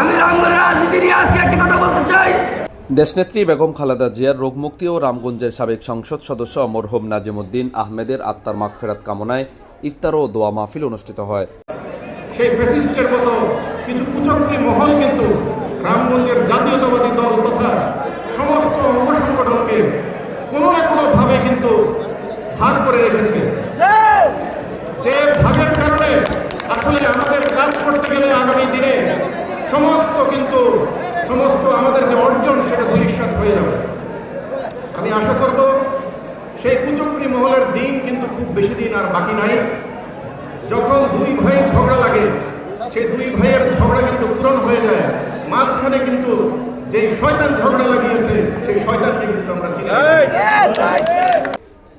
আমি রামগঞ্জের রাজনীতি নিয়ে আজকে একটি কথা বলতে চাই। দেশনেত্রী বেগম খালেদা জিয়ার রোগমুক্তি ও রামগঞ্জের সাবেক সংসদ সদস্য মরহুম নাজিমুদ্দিন আহমেদের আত্মার মাগফেরাত কামনায় ইফতার ও দোয়া মাহফিল অনুষ্ঠিত হয়। সেই ফ্যাসিস্টের মতো কিছু কুচক্রী মহল কিন্তু রামগঞ্জের জাতীয়তাবাদী দল তথা সমস্ত অঙ্গ সংগঠনকে কোনো না কোনোভাবে কিন্তু ভাগ করে রেখেছে। যে ভাগের কারণে আসলে আমাদের কাজ করতে গেলে আগামী দিনে সমস্ত কিন্তু সমস্ত আমাদের যে অর্জন, সেটা ধূলিসাৎ হয়ে যাবে। আমি আশা করব সেই কুচক্রী মহলের দিন কিন্তু খুব বেশি দিন আর বাকি নাই। যখন দুই ভাই ঝগড়া লাগে, সেই দুই ভাইয়ের ঝগড়া কিন্তু পূরণ হয়ে যায়। মাঝখানে কিন্তু যে শয়তান ঝগড়া লাগিয়েছে, সেই শয়তানকে কিন্তু আমরা চিনি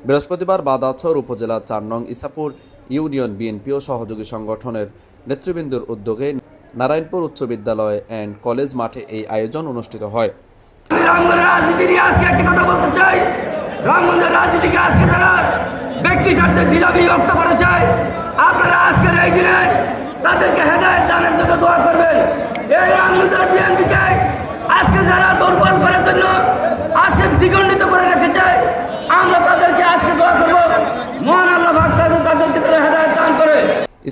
বৃহস্পতিবার বাদাছর উপজেলা চার নং ইসাপুর ইউনিয়ন বিএনপি ও সহযোগী সংগঠনের নেতৃবৃন্দর উদ্যোগে নারায়ণপুর উচ্চ বিদ্যালয় অ্যান্ড কলেজ মাঠে এই আয়োজন অনুষ্ঠিত হয়। রাজনীতি নিয়ে আজকে একটি কথা বলতে চাই। রাজনীতিকে আজকে ব্যক্তি স্বার্থে আপনারা আজকের এই দিনে তাদেরকে হেদায়ত দানের জন্য দোয়া করবেন। এই রামগঞ্জের বিএনপিকে আজকে যারা দুর্বল করার জন্য আজকে দ্বিগণ্ডিত করে রেখেছে আমরা তাদেরকে আজকে দোয়া করব মহান আল্লাহ ভাগ তাদের তাদেরকে তারা হেদায়ত দান করে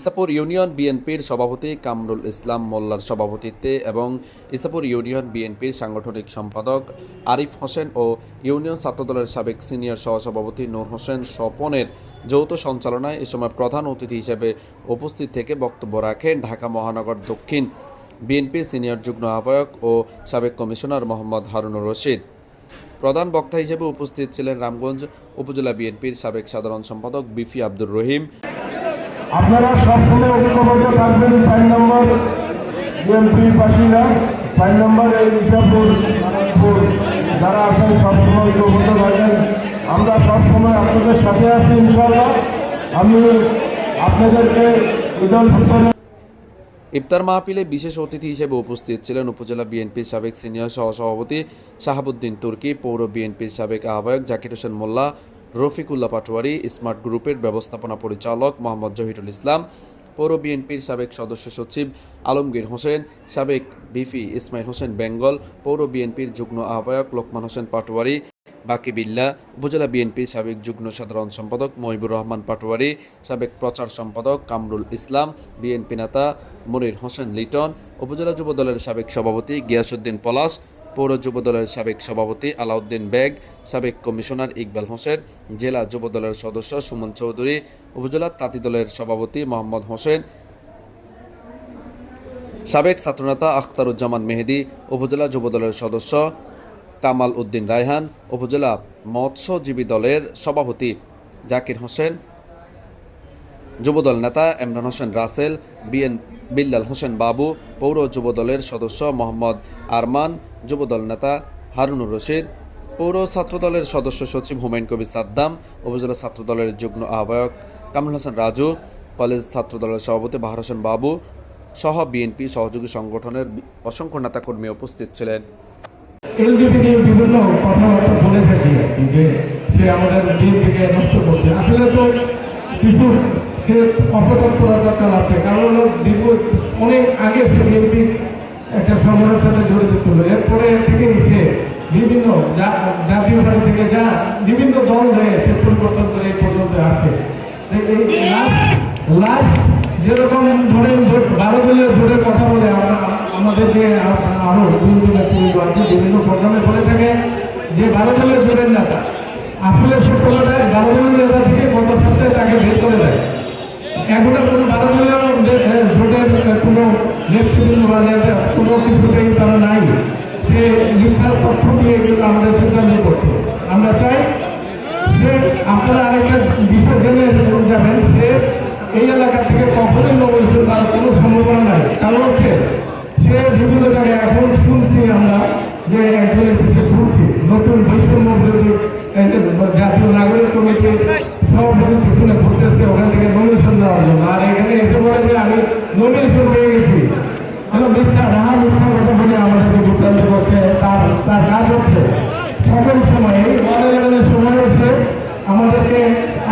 ইসাপুর ইউনিয়ন বিএনপির সভাপতি কামরুল ইসলাম মোল্লার সভাপতিত্বে এবং ইসাপুর ইউনিয়ন বিএনপির সাংগঠনিক সম্পাদক আরিফ হোসেন ও ইউনিয়ন ছাত্রদলের সাবেক সিনিয়র সহসভাপতি নূর হোসেন স্বপনের যৌথ সঞ্চালনায় এ সময় প্রধান অতিথি হিসেবে উপস্থিত থেকে বক্তব্য রাখেন ঢাকা মহানগর দক্ষিণ বিএনপি সিনিয়র যুগ্ম আহ্বায়ক ও সাবেক কমিশনার মোহাম্মদ হারুনুর রশিদ। প্রধান বক্তা হিসেবে উপস্থিত ছিলেন রামগঞ্জ উপজেলা বিএনপির সাবেক সাধারণ সম্পাদক বিফি আব্দুর রহিম। আপনারা সবসময় ঐক্যবদ্ধ থাকবেন, চার নম্বর বিএনপির বাসিন্দা, চার নম্বর এই ইসাপুর যারা আছেন সবসময় ঐক্যবদ্ধ থাকবেন। আমরা সবসময় আপনাদের সাথে আছি ইনশাল্লাহ আমি আপনাদেরকে ঈদুল ফিতরের ইফতার মাহফিলে বিশেষ অতিথি হিসেবে উপস্থিত ছিলেন উপজেলা বিএনপির সাবেক সিনিয়র সহসভাপতি শাহাবুদ্দিন তুর্কি, পৌর বিএনপির সাবেক আহ্বায়ক জাকির হোসেন মোল্লা রফিকুল্লাহ পাটোয়ারি, স্মার্ট গ্রুপের ব্যবস্থাপনা পরিচালক মোহাম্মদ জহিরুল ইসলাম, পৌর বিএনপির সাবেক সদস্য সচিব আলমগীর হোসেন, সাবেক বিফি ইসমাইল হোসেন বেঙ্গল, পৌর বিএনপির যুগ্ম আহ্বায়ক লোকমান হোসেন পাটোয়ারি, বাকি বিল্লা, উপজেলা বিএনপির সাবেক যুগ্ম সাধারণ সম্পাদক মহিবুর রহমান পাটোয়ারি, সাবেক প্রচার সম্পাদক কামরুল ইসলাম, বিএনপি নেতা মনির হোসেন লিটন, উপজেলা যুবদলের সাবেক সভাপতি গিয়াসুদ্দিন পলাশ পৌর যুবদলের সাবেক সভাপতি আলাউদ্দিন বেগ, সাবেক কমিশনার ইকবাল হোসেন, জেলা যুবদলের সদস্য সুমন চৌধুরী, উপজেলা তাঁতি দলের সভাপতি মোহাম্মদ হোসেন, সাবেক ছাত্রনেতা আখতারুজ্জামান মেহেদি, উপজেলা যুবদলের সদস্য কামাল উদ্দিন রায়হান, উপজেলা মৎস্যজীবী দলের সভাপতি জাকির হোসেন, যুবদল নেতা এমরান হোসেন রাসেল, বিএন বিল্লাল হোসেন বাবু পৌর যুবদলের সদস্য মোহাম্মদ আরমান, যুবদল নেতা হারুনুর রশিদ, পৌর ছাত্রদলের সদস্য সচিব হুমায়ুন কবির সাদ্দাম, উপজেলা ছাত্রদলের যুগ্ম আহ্বায়ক কামরুল হাসান রাজু, কলেজ ছাত্রদলের সভাপতি বাহার হোসেন বাবু সহ বিএনপি সহযোগী সংগঠনের অসংখ্য নেতাকর্মী উপস্থিত ছিলেন। সে আমাদের নষ্ট করছে। আসলে তো কিছু সে অপতৎপরতা চালাচ্ছে। কারণ দীর্ঘ অনেক আগে সে বিএনপি একটা সংগঠনের সাথে জড়িত ছিল। এরপরে থেকেই সে বিভিন্ন জাতীয় পার্টি থেকে যা বিভিন্ন দল হয়ে সে পরিবর্তন করে এই পর্যন্ত আসে। লাস্ট যেরকম ধরেন বারো দলীয় ভোটের কথা বলে আমরা, আমাদের যে আ- আরও বিভিন্ন আছে, বিভিন্ন প্রোগ্রামে বলে থাকে যে বারো দলীয় ভোটের নেতা। আসলে সে কথাটা বারো দলীয় নেতা থেকে গত সপ্তাহে তাকে বের করে দেয়। এখন কোনো বারো দলীয় জাতীয় নাগরিক কমিটি সভাপতির পিছনে ঘুরতেছে ওখান থেকে নমিনেশন দেওয়ার জন্য। আর এখানে এসে বলে যে আমি নমিনেশন পেয়ে গেছি। এবং মিথ্যা, রাহা মিথ্যা কথা বলে আমাদেরকে বিভ্রান্ত করছে, তার তার কাজ হচ্ছে সকল সময় মনোরঞ্জনের সময় এসে আমাদেরকে,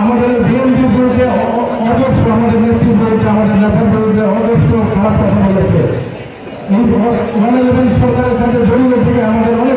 আমাদের বিএনপির বিরুদ্ধে অজস্র, আমাদের নেত্রীর বিরুদ্ধে আমাদের নেতার বিরুদ্ধে অজস্র খারাপ কথা বলেছে। এই সরকারের সাথে জড়িত থেকে আমাদের অনেক